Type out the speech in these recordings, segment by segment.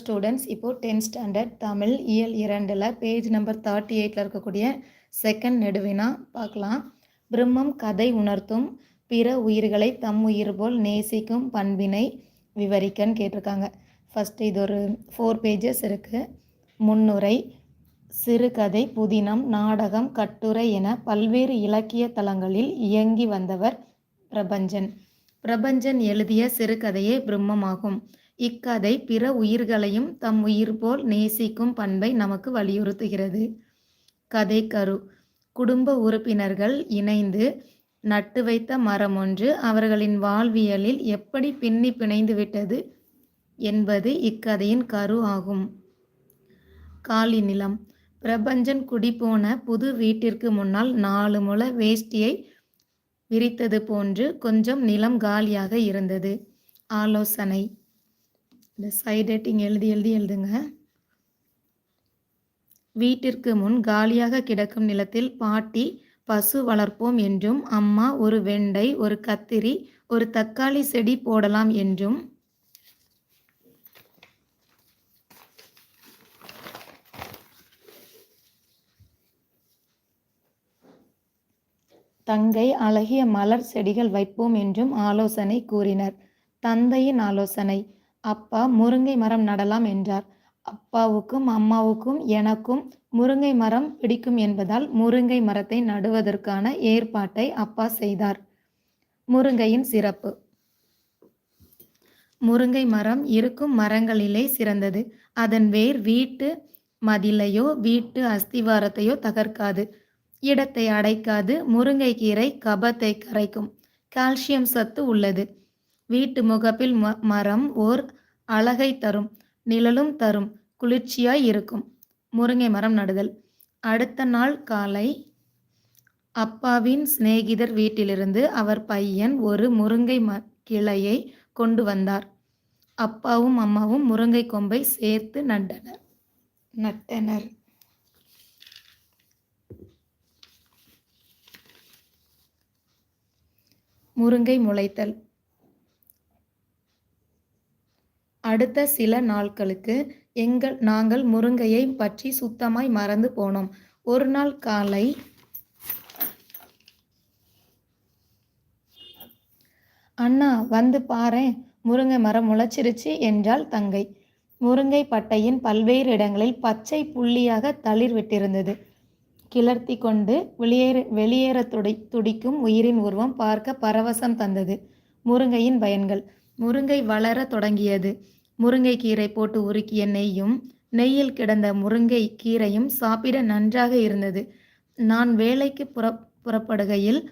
Students இப்போது tenth standard Tamil இயல் இரண்டில் பேஜ் நம்பர் தேர்ட்டி எயிட்டில் இருக்கக்கூடிய செகண்ட் நெடுவினா பார்க்கலாம். பிரம்மம் கதை உணர்த்தும் பிற உயிர்களை தம் உயிர் போல் நேசிக்கும் பண்பினை விவரிக்கன்னு கேட்டிருக்காங்க. ஃபஸ்ட்டு இது ஒரு ஃபோர் பேஜஸ் இருக்குது முன்னுரை சிறுகதை புதினம் நாடகம் கட்டுரை என பல்வேறு இலக்கிய தளங்களில் இயங்கி வந்தவர் பிரபஞ்சன். பிரபஞ்சன் எழுதிய சிறுகதையே பிரம்மமாகும். இக்கதை பிற உயிர்களையும் தம் உயிர் போல் நேசிக்கும் பண்பை நமக்கு வலியுறுத்துகிறது. கதை கரு. குடும்ப உறுப்பினர்கள் இணைந்து நட்டு வைத்த மரம் ஒன்று அவர்களின் வாழ்வியலில் எப்படி பின்னி பிணைந்து விட்டது என்பது இக்கதையின் கரு ஆகும். காலி நிலம். பிரபஞ்சன் குடிபோன புது வீட்டிற்கு முன்னால் நாலு முள வேஷ்டியை விரித்தது போன்று கொஞ்சம் நிலம் காலியாக இருந்தது. ஆலோசனை. இந்த சைட் ரேட்டிங் எழுதி எழுதி எழுதுங்க. வீட்டிற்கு முன் காலியாக கிடக்கும் நிலத்தில் பாட்டி பசு வளர்ப்போம் என்றும் அம்மா ஒரு வெண்டை ஒரு கத்திரி ஒரு தக்காளி செடி போடலாம் என்றும். தங்கை அழகிய மலர் செடிகள் வைப்போம் என்றும் ஆலோசனை கூறினர். தந்தையின் ஆலோசனை அப்பா முருங்கை மரம் நடலாம் என்றார். அப்பாவுக்கும் அம்மாவுக்கும் எனக்கும் முருங்கை மரம் பிடிக்கும் என்பதால் முருங்கை மரத்தை நடுவதற்கான ஏற்பாட்டை அப்பா செய்தார். முருங்கையின் சிறப்பு. முருங்கை மரம் இருக்கும் மரங்களிலே சிறந்தது. அதன் வேர் வீட்டு மதிலையோ வீட்டு அஸ்திவாரத்தையோ தகர்க்காது. இடத்தை அடைக்காது. முருங்கைக்கீரை கபத்தை கரைக்கும். கால்சியம் சத்து உள்ளது. வீட்டு முகப்பில் ம மரம் ஓர் அழகை தரும் நிழலும் தரும் குளிர்ச்சியாய் இருக்கும். முருங்கை மரம் நடுதல். அடுத்த நாள் காலை அப்பாவின் சிநேகிதர் வீட்டிலிருந்து அவர் பையன் ஒரு முருங்கை ம கிளையை கொண்டு வந்தார். அப்பாவும் அம்மாவும் முருங்கை கொம்பை சேர்த்து நட்டனர். நட்டனர். முருங்கை முளைத்தல். அடுத்த சில நாட்களுக்கு எங்கள் நாங்கள் முருங்கையை பற்றி சுத்தமாய் மறந்து போனோம். ஒரு நாள் காலை அண்ணா வந்து பாரேன். முருங்கை மரம் முளைச்சிருச்சு என்றாள் தங்கை. முருங்கை பட்டையின் பல்வேறு இடங்களில் பச்சை புள்ளியாக தளிர் விட்டிருந்தது. கிளர்த்தி கொண்டு வெளியேற வெளியேற துடி துடிக்கும் உயிரின் உருவம் பார்க்க பரவசம் தந்தது. முருங்கையின் பயன்கள். முருங்கை வளர தொடங்கியது. முருங்கை கீரை போட்டு உருக்கிய நெய்யும் நெய்யில் கிடந்த முருங்கை கீரையும் சாப்பிட நன்றாக இருந்தது. நான் வேலைக்கு புற புறப்படுகையில்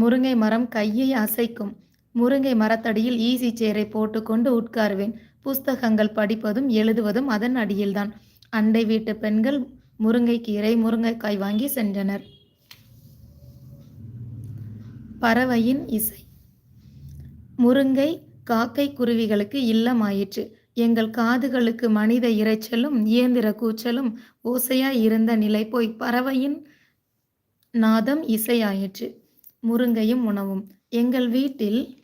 முருங்கை மரம் கையை அசைக்கும். முருங்கை மரத்தடியில் ஈசி சேரை போட்டுக்கொண்டு உட்காருவேன். புஸ்தகங்கள் படிப்பதும் எழுதுவதும் அதன் அடியில்தான். அண்டை வீட்டு பெண்கள் முருங்கைக்கீரை முருங்கைக்காய் வாங்கி சென்றனர். பறவையின் இசை. முருங்கை காக்கை குருவிகளுக்கு இல்லமாயிற்று. எங்கள் காதுகளுக்கு மனித இரைச்சலும் இயந்திர கூச்சலும் ஓசையாய் இருந்த நிலை போய் பறவையின் நாதம் இசையாயிற்று. முருங்கையும் உணவும். எங்கள் வீட்டில்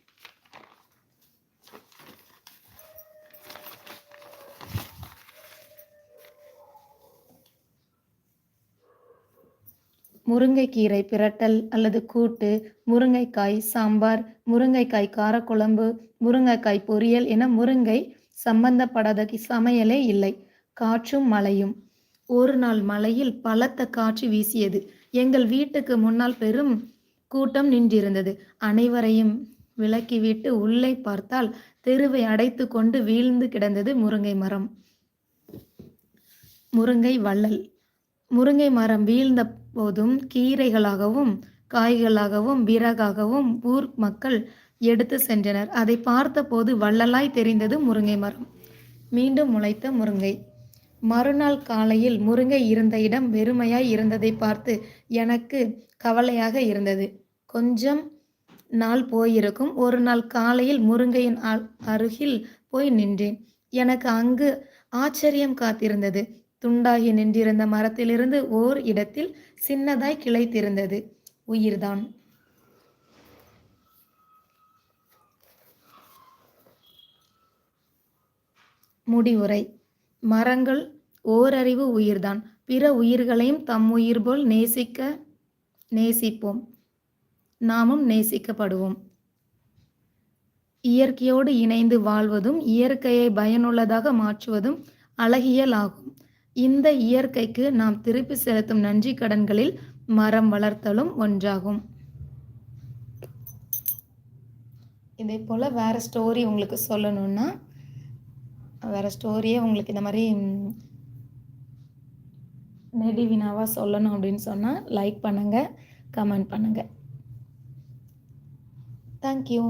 முருங்கைக்கீரை பிரட்டல் அல்லது கூட்டு முருங்கைக்காய் சாம்பார் முருங்கைக்காய் காரக்குழம்பு முருங்கைக்காய் பொரியல் என முருங்கை சம்பந்தப்படாத சமையலே இல்லை. காற்றும் மழையும். ஒரு நாள் மழையில் பலத்த காற்று வீசியது. எங்கள் வீட்டுக்கு முன்னால் பெரும் கூட்டம் நின்றிருந்தது. அனைவரையும் விலக்கிவிட்டு உள்ளே பார்த்தால் தெருவை அடைத்து கொண்டு வீழ்ந்து கிடந்தது முருங்கை மரம். முருங்கை வள்ளல். முருங்கை மரம் வீழ்ந்த போதும் கீரைகளாகவும் காய்களாகவும் விறகாகவும் ஊர் மக்கள் எடுத்து சென்றனர். அதை பார்த்தபோது வள்ளலாய் தெரிந்தது முருங்கை மரம். மீண்டும் முளைத்த முருங்கை. மறுநாள் காலையில் முருங்கை இருந்த இடம் வெறுமையாய் இருந்ததை பார்த்து எனக்கு கவலையாக இருந்தது. கொஞ்சம் நாள் போயிருக்கும். ஒரு நாள் காலையில் முருங்கையின் அருகில் போய் நின்றேன். எனக்கு அங்கு ஆச்சரியம் காத்திருந்தது. துண்டாகி நின்றிருந்த மரத்திலிருந்து ஓர் இடத்தில் சின்னதாய் கிளைத்திருந்தது. உயிர்தான். முடிவுரை. மரங்கள் ஓரறிவு உயிர்தான். பிற உயிர்களையும் தம் உயிர் போல் நேசிக்க நேசிப்போம். நாமும் நேசிக்கப்படுவோம். இயற்கையோடு இணைந்து வாழ்வதும் இயற்கையை பயனுள்ளதாக மாற்றுவதும் அழகியலாகும். இந்த இயற்கைக்கு நாம் திருப்பி செலுத்தும் நன்றி கடன்களில் மரம் வளர்த்தலும் ஒன்றாகும். இதே போல் வேறு ஸ்டோரி உங்களுக்கு சொல்லணுன்னா வேறு ஸ்டோரியே உங்களுக்கு இந்த மாதிரி நெடி வினாவாக சொல்லணும் அப்படின்னு சொன்னால் லைக் பண்ணுங்கள் கமெண்ட் பண்ணுங்கள் தேங்க்யூ